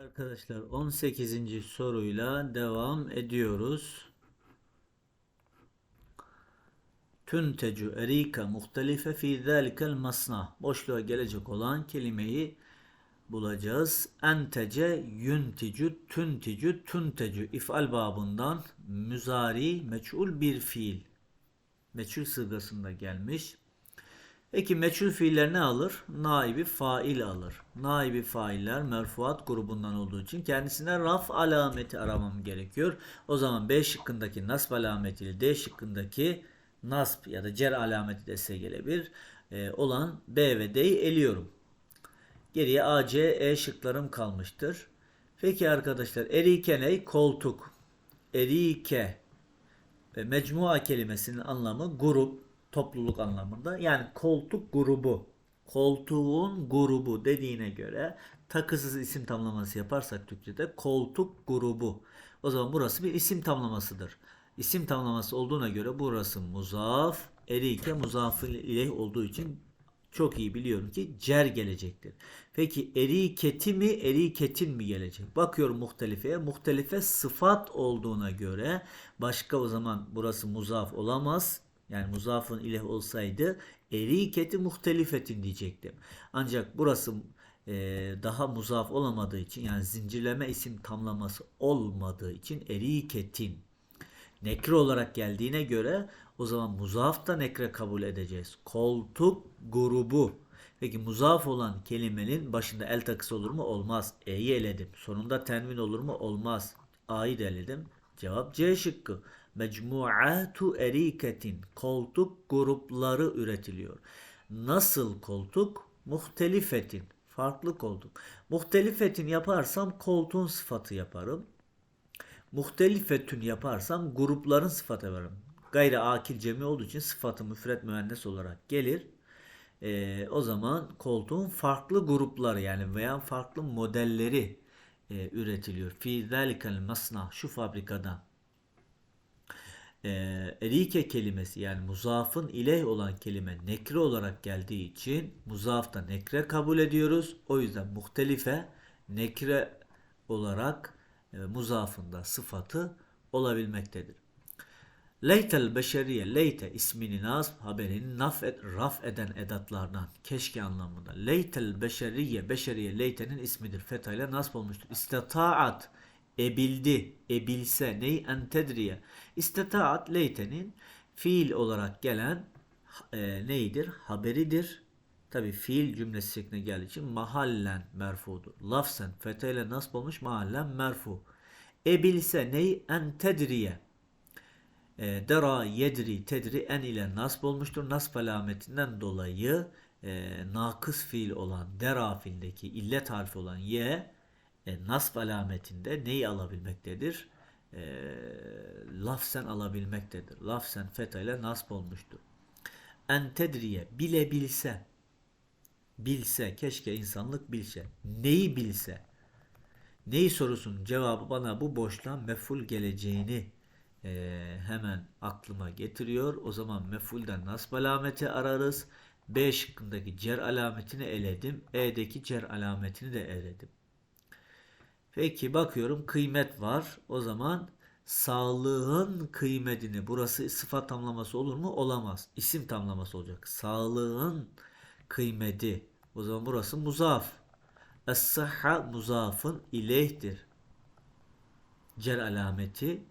Arkadaşlar 18. soruyla devam ediyoruz. Tüntecu erika muhtelife fi zalikel masna. Boşluğa gelecek olan kelimeyi bulacağız. Entece yünticu tünticu tüntecu ifal babından müzari meçhul bir fiil. Meçhul sırasında gelmiş. Peki meçhul fiiller ne alır? Naibi fail alır. Naibi failler merfuat grubundan olduğu için kendisine raf alameti aramam gerekiyor. O zaman B şıkkındaki nasb alameti ile D şıkkındaki nasb ya da cer alameti dese gelebilir. Ee, olan B ve D'yi eliyorum. Geriye A, C, E şıklarım kalmıştır. Peki arkadaşlar erike ne? Koltuk. Erike ve mecmua kelimesinin anlamı grup, topluluk anlamında. Yani koltuk grubu. Koltuğun grubu dediğine göre takısız isim tamlaması yaparsak Türkçe'de koltuk grubu. O zaman burası bir isim tamlamasıdır. İsim tamlaması olduğuna göre burası muzaf, erike muzafı ileyh olduğu için çok iyi biliyorum ki cer gelecektir. Peki eriketi mi eriketin mi gelecek? Bakıyorum muhtelifeye. Muhtelife sıfat olduğuna göre başka o zaman burası muzaf olamaz. Yani muzafın ileh olsaydı eriketi muhtelifetin diyecektim. Ancak burası e, daha muzaf olamadığı için yani zincirleme isim tamlaması olmadığı için eriketin nekre olarak geldiğine göre o zaman muzaf da nekre kabul edeceğiz. Koltuk grubu. Peki muzaf olan kelimenin başında el takısı olur mu? Olmaz. E'yi eledim. Sonunda tenvin olur mu? Olmaz. A'yı da eledim. Cevap C şıkkı. Mecmuatu eriketin. Koltuk grupları üretiliyor. Nasıl koltuk? Muhtelifetin. Farklı koltuk. Muhtelifetin yaparsam koltuğun sıfatı yaparım. Muhtelifetün yaparsam grupların sıfatı varım. Gayri akil cemi olduğu için sıfatı müfret müennes olarak gelir. Ee, o zaman koltuğun farklı grupları yani veya farklı modelleri e, üretiliyor. Fi zalikel masna şu fabrikada. Ee, erike kelimesi yani muzafın iley olan kelime nekre olarak geldiği için muzaf da nekre kabul ediyoruz. O yüzden muhtelife nekre olarak e, muzafında sıfatı olabilmektedir. Leytel beşeriye leyte ismini nasb haberini naf et, raf eden edatlardan keşke anlamında. Leytel beşeriye beşeriye leytenin ismidir. Feta ile nasb olmuştur. İstitaat ebildi, ebilse ney entedriye. İstitaat leytenin fiil olarak gelen e, neydir? Haberidir. Tabi fiil cümlesi şeklinde geldiği için mahallen merfudur. Lafsen feta ile nasb olmuş mahallen merfu. Ebilse ney entedriye. E, dera yedri tedri en ile nasb olmuştur. Nasb alametinden dolayı e, nakıs fiil olan dera fiildeki illet harfi olan ye e, nasb alametinde neyi alabilmektedir? E, lafsen alabilmektedir. Lafsen feta ile nasb olmuştur. En tedriye bilebilse bilse keşke insanlık bilse neyi bilse neyi sorusunun cevabı bana bu boşluğa meful geleceğini e, hemen aklıma getiriyor. O zaman mefulden nasb alameti ararız. B şıkkındaki cer alametini eledim. E'deki cer alametini de eledim. Peki bakıyorum kıymet var. O zaman sağlığın kıymetini burası sıfat tamlaması olur mu? Olamaz. İsim tamlaması olacak. Sağlığın kıymeti. O zaman burası muzaf. Es-sahha muzafın ileyhtir. Cer alameti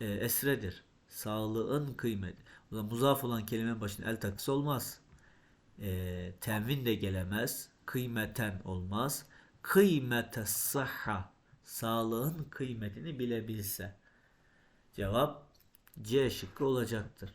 e, esredir. Sağlığın kıymeti. O zaman muzaf olan kelimenin başına el takısı olmaz. E, tenvin de gelemez. Kıymeten olmaz. Kıymete sahha. Sağlığın kıymetini bilebilse. Cevap C şıkkı olacaktır.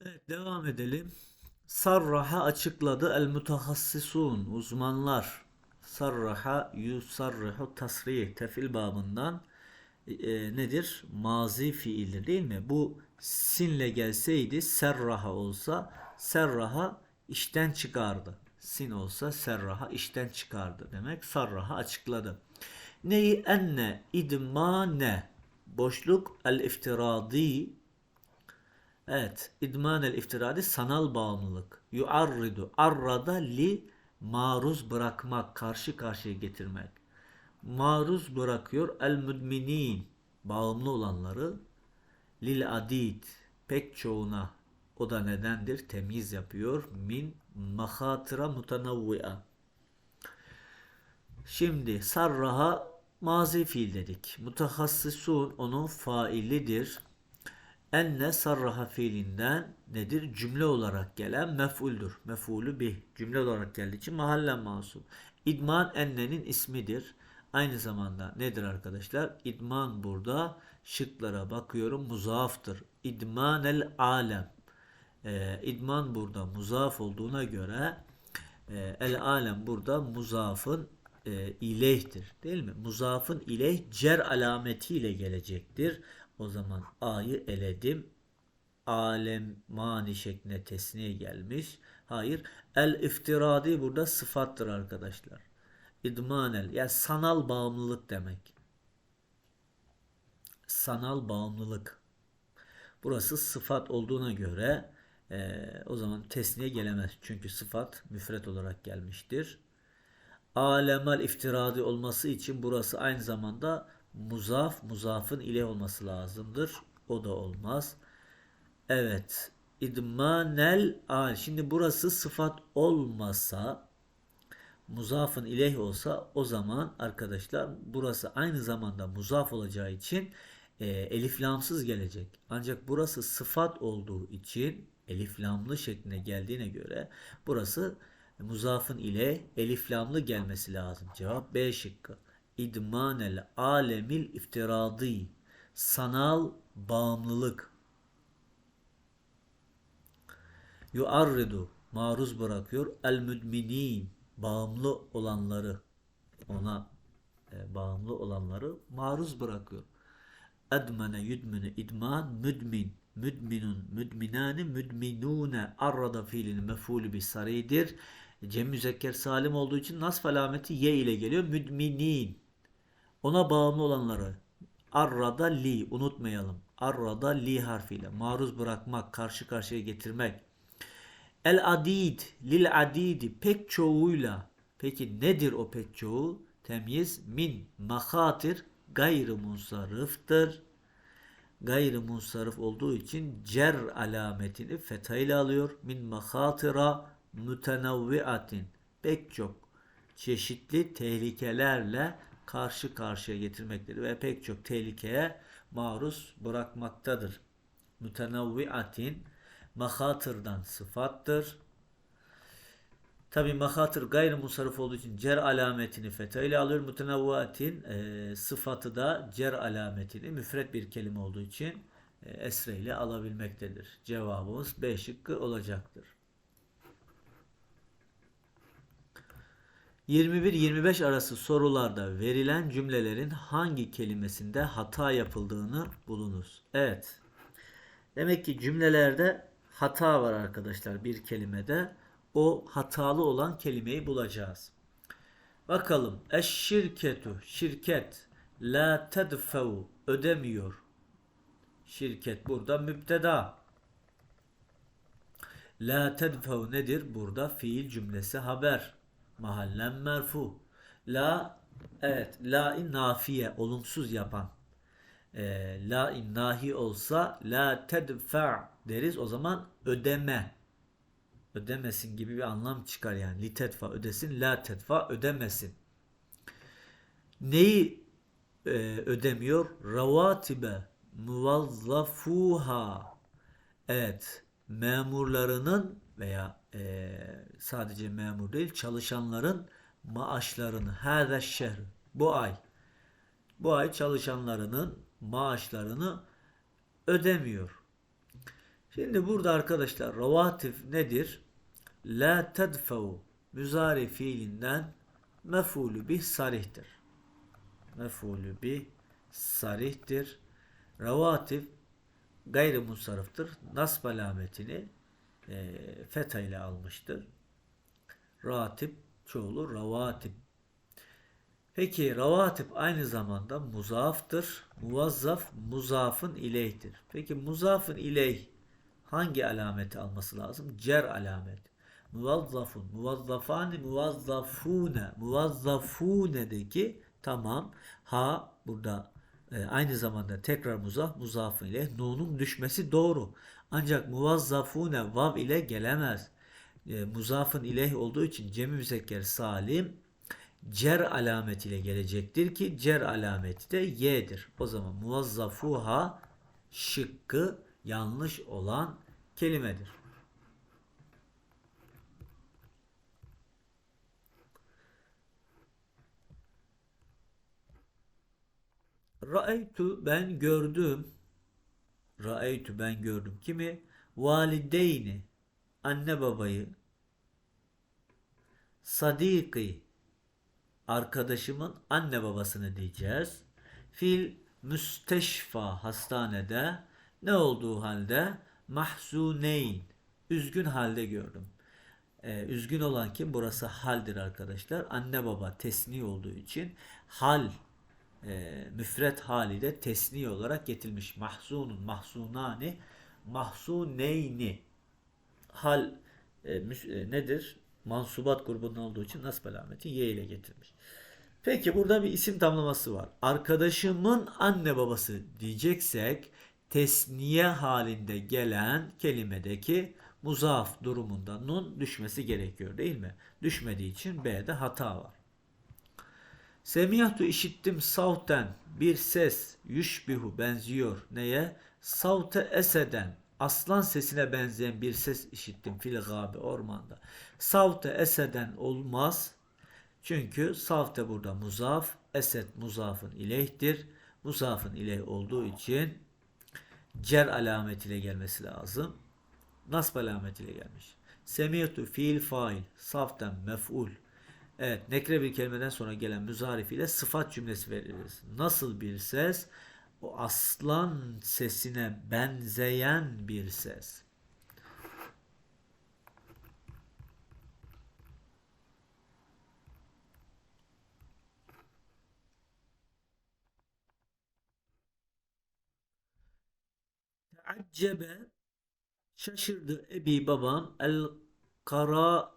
Evet devam edelim. Sarraha açıkladı el mutahassisun uzmanlar. Sarraha yusarrihu tasrih tefil babından e, nedir? Mazi fiildir değil mi? Bu sinle gelseydi serraha olsa serraha işten çıkardı. Sin olsa serraha işten çıkardı demek. Sarraha açıkladı. Neyi enne idmane boşluk el iftiradi Evet, idman el iftiradi sanal bağımlılık. Yuarridu arrada li maruz bırakmak, karşı karşıya getirmek. Maruz bırakıyor el müdminin bağımlı olanları lil adid pek çoğuna o da nedendir? Temiz yapıyor. Min mahatıra mutanavvia. Şimdi sarraha mazi fiil dedik. Mutahassisun onun failidir. Enne sarraha fiilinden nedir? Cümle olarak gelen mef'uldür. Mef'ulü bih. Cümle olarak geldiği için mahallen masum. İdman ennenin ismidir. Aynı zamanda nedir arkadaşlar? İdman burada şıklara bakıyorum muzaftır. İdman el alem. Ee, idman burada muzaf olduğuna göre e, el alem burada muzafın e, ileyhtir. Değil mi? Muzafın ileyh cer alametiyle gelecektir. O zaman A'yı eledim. Alem mani şeklinde tesniye gelmiş. Hayır. El iftiradi burada sıfattır arkadaşlar. İdmanel yani sanal bağımlılık demek. Sanal bağımlılık. Burası sıfat olduğuna göre e, o zaman tesniye gelemez. Çünkü sıfat müfret olarak gelmiştir. Alemel iftiradi olması için burası aynı zamanda muzaf, muzafın ile olması lazımdır. O da olmaz. Evet. İdmanel al. Şimdi burası sıfat olmasa muzafın ileyh olsa o zaman arkadaşlar burası aynı zamanda muzaf olacağı için e, elif lamsız gelecek. Ancak burası sıfat olduğu için elif lamlı şeklinde geldiğine göre burası muzafın ile elif lamlı gelmesi lazım. Cevap B şıkkı. İdmanel alemil iftiradi sanal bağımlılık. Yuarridu maruz bırakıyor. El müdminin bağımlı olanları. Ona e, bağımlı olanları maruz bırakıyor. Edmene yudmine idman müdmin müdminun müdminani müdminune arrada fiilin mefulü bir saridir. Cem müzekker salim olduğu için nasf alameti ye ile geliyor. Müdminin ona bağımlı olanları arrada li unutmayalım. Arrada li harfiyle maruz bırakmak, karşı karşıya getirmek. El adid lil adidi pek çoğuyla. Peki nedir o pek çoğu? Temyiz min mahatir gayrı munsarıftır. Gayrı munsarif olduğu için cer alametini fetha ile alıyor. Min mahatira mütenavviatin. Pek çok çeşitli tehlikelerle karşı karşıya getirmektedir ve pek çok tehlikeye maruz bırakmaktadır. Mütenavviatin mahatırdan sıfattır. Tabi mahatır gayrı musarrif olduğu için cer alametini fetha ile alıyor. Mütenavvatin e, sıfatı da cer alametini müfret bir kelime olduğu için e, esre ile alabilmektedir. Cevabımız B şıkkı olacaktır. 21-25 arası sorularda verilen cümlelerin hangi kelimesinde hata yapıldığını bulunuz. Evet. Demek ki cümlelerde hata var arkadaşlar bir kelimede. O hatalı olan kelimeyi bulacağız. Bakalım. Eşşirketu şirket la tedfev ödemiyor. Şirket burada mübteda. La tedfev nedir? Burada fiil cümlesi haber. Mahallen merfu. La evet la in nafiye olumsuz yapan. E, la in nahi olsa la tedfa deriz o zaman ödeme ödemesin gibi bir anlam çıkar yani. Li tetfa ödesin, la tetfa ödemesin. Neyi e, ödemiyor? Ravatibe muvazzafuha. Evet, memurlarının veya e, sadece memur değil çalışanların maaşlarını hâze şehr bu ay bu ay çalışanlarının maaşlarını ödemiyor. Şimdi burada arkadaşlar ravatif nedir? La tedfev müzari fiilinden mefulü bih sarihtir. Mefulü bih sarihtir. Ravatif gayrimusarıftır. Nasb alametini e, fetha ile almıştır. Ratip çoğulu ravatip. Peki ravatip aynı zamanda muzaftır. Muvazzaf muzafın ileyhtir. Peki muzafın ileyh hangi alameti alması lazım? Cer alameti. Muvazzafun, muvazzafani, muvazzafune, muvazzafunedeki tamam. Ha burada e, aynı zamanda tekrar muzaf, muzafın ile nunun düşmesi doğru. Ancak muvazzafune vav ile gelemez. E, muzafın ileyh olduğu için cemi müzekker salim cer alametiyle gelecektir ki cer alameti de y'dir. O zaman muvazzafuha şıkkı yanlış olan kelimedir. Ra'eytu ben gördüm. Ra'eytu ben gördüm. Kimi? Valideyni. Anne babayı. Sadiki. Arkadaşımın anne babasını diyeceğiz. Fil müsteşfa hastanede ne olduğu halde mahzuneyn üzgün halde gördüm. Ee, üzgün olan kim? Burası haldir arkadaşlar. Anne baba tesni olduğu için hal e, müfret haliyle tesni olarak getirilmiş. Mahzunun, mahzunani, mahzuneyni. Hal e, müs- e, nedir? Mansubat grubunun olduğu için nasb alameti y ile getirmiş. Peki burada bir isim tamlaması var. Arkadaşımın anne babası diyeceksek tesniye halinde gelen kelimedeki muzaf durumunda nun düşmesi gerekiyor değil mi? Düşmediği için B'de hata var. Semiyatu işittim savten bir ses yüşbihu benziyor neye? Savte eseden aslan sesine benzeyen bir ses işittim fil gabe ormanda. Savte eseden olmaz. Çünkü savte burada muzaf, esed muzafın ileyhtir. Muzafın ileyh olduğu için cer alametiyle gelmesi lazım. Nasb alametiyle gelmiş. Semiyatu fiil fail, saften mef'ul. Evet, nekre bir kelimeden sonra gelen müzarif ile sıfat cümlesi veririz. Nasıl bir ses? O aslan sesine benzeyen bir ses. Teaccebe şaşırdı ebi babam el karaete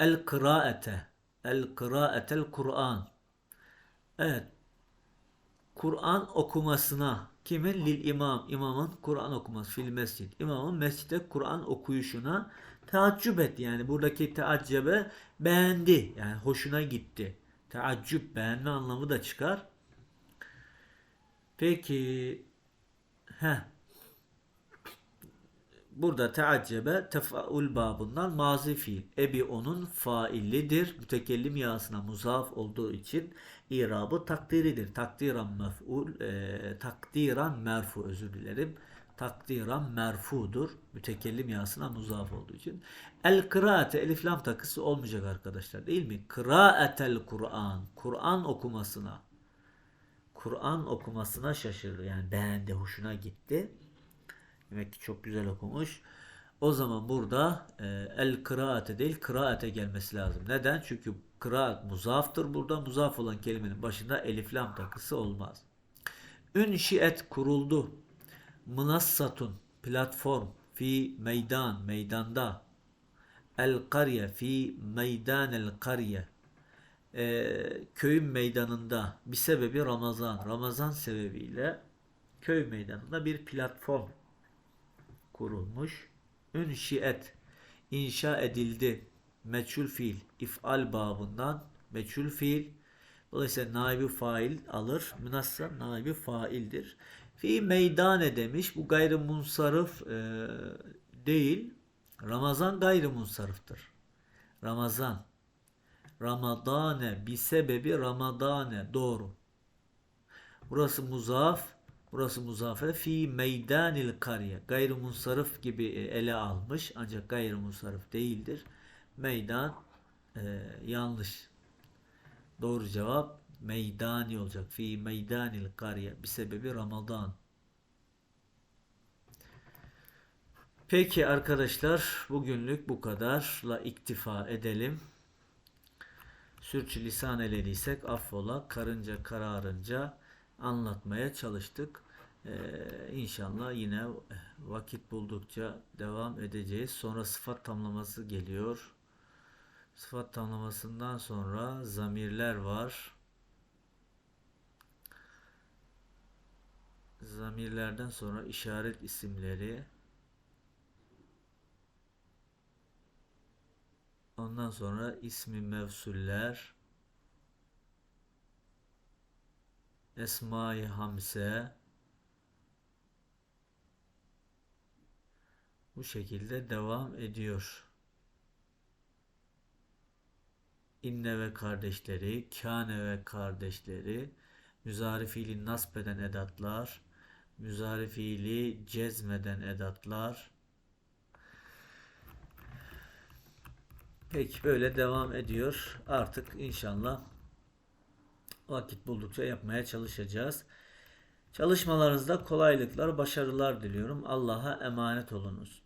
el kıraete el kıraatel Kur'an. Evet Kur'an okumasına kimin? Lil imam imamın Kur'an okuması fil mescid. İmamın mescitte Kur'an okuyuşuna teaccüp etti yani. Buradaki teaccebe beğendi yani hoşuna gitti. Teaccüp beğenme anlamı da çıkar. Peki heh Burada teaccebe tefaul babından mazi fiil. Ebi onun faillidir. Mütekellim yasına muzaf olduğu için irabı takdiridir. Takdiran mef'ul, e, takdiran merfu özür dilerim. Takdiran merfudur. Mütekellim yasına muzaf olduğu için. El kıraate elif lam takısı olmayacak arkadaşlar değil mi? Kıraatel Kur'an. Kur'an okumasına. Kur'an okumasına şaşırdı. Yani beğendi, hoşuna gitti. Demek ki çok güzel okumuş. O zaman burada e, el kıraate değil kıraate gelmesi lazım. Neden? Çünkü kıraat muzaftır burada. Muzaf olan kelimenin başında elif lam takısı olmaz. Ünşiet kuruldu. Mınassatun platform fi meydan meydanda. El karye fi meydan el karye e, köyün meydanında bir sebebi Ramazan. Ramazan sebebiyle köy meydanında bir platform kurulmuş. Ünşiet inşa edildi. Meçhul fiil ifal babından meçhul fiil dolayısıyla naibi fail alır. Münassa naibi faildir. Fi meydane demiş. Bu gayrimunsarif e, değil. Ramazan gayrimunsarıftır. Ramazan. Ramadane bir sebebi Ramadane doğru. Burası muzaf, burası muzafe fi meydanil kariye. Gayrimunsarif gibi e, ele almış ancak gayrimunsarif değildir. Meydan e, yanlış. Doğru cevap meydani olacak. Fi meydanil kariye bir sebebi Ramazan. Peki arkadaşlar bugünlük bu kadarla iktifa edelim. Sürçülisan elediysek affola karınca kararınca anlatmaya çalıştık. Ee, inşallah yine vakit buldukça devam edeceğiz. Sonra sıfat tamlaması geliyor. Sıfat tamlamasından sonra zamirler var. Zamirlerden sonra işaret isimleri. Ondan sonra ismi mevsuller. Esma-i Hamse. Bu şekilde devam ediyor. İnne ve kardeşleri, kâne ve kardeşleri, müzari fiili nasbeden edatlar, müzari fiili cezmeden edatlar. Peki böyle devam ediyor. Artık inşallah vakit buldukça yapmaya çalışacağız. Çalışmalarınızda kolaylıklar, başarılar diliyorum. Allah'a emanet olunuz.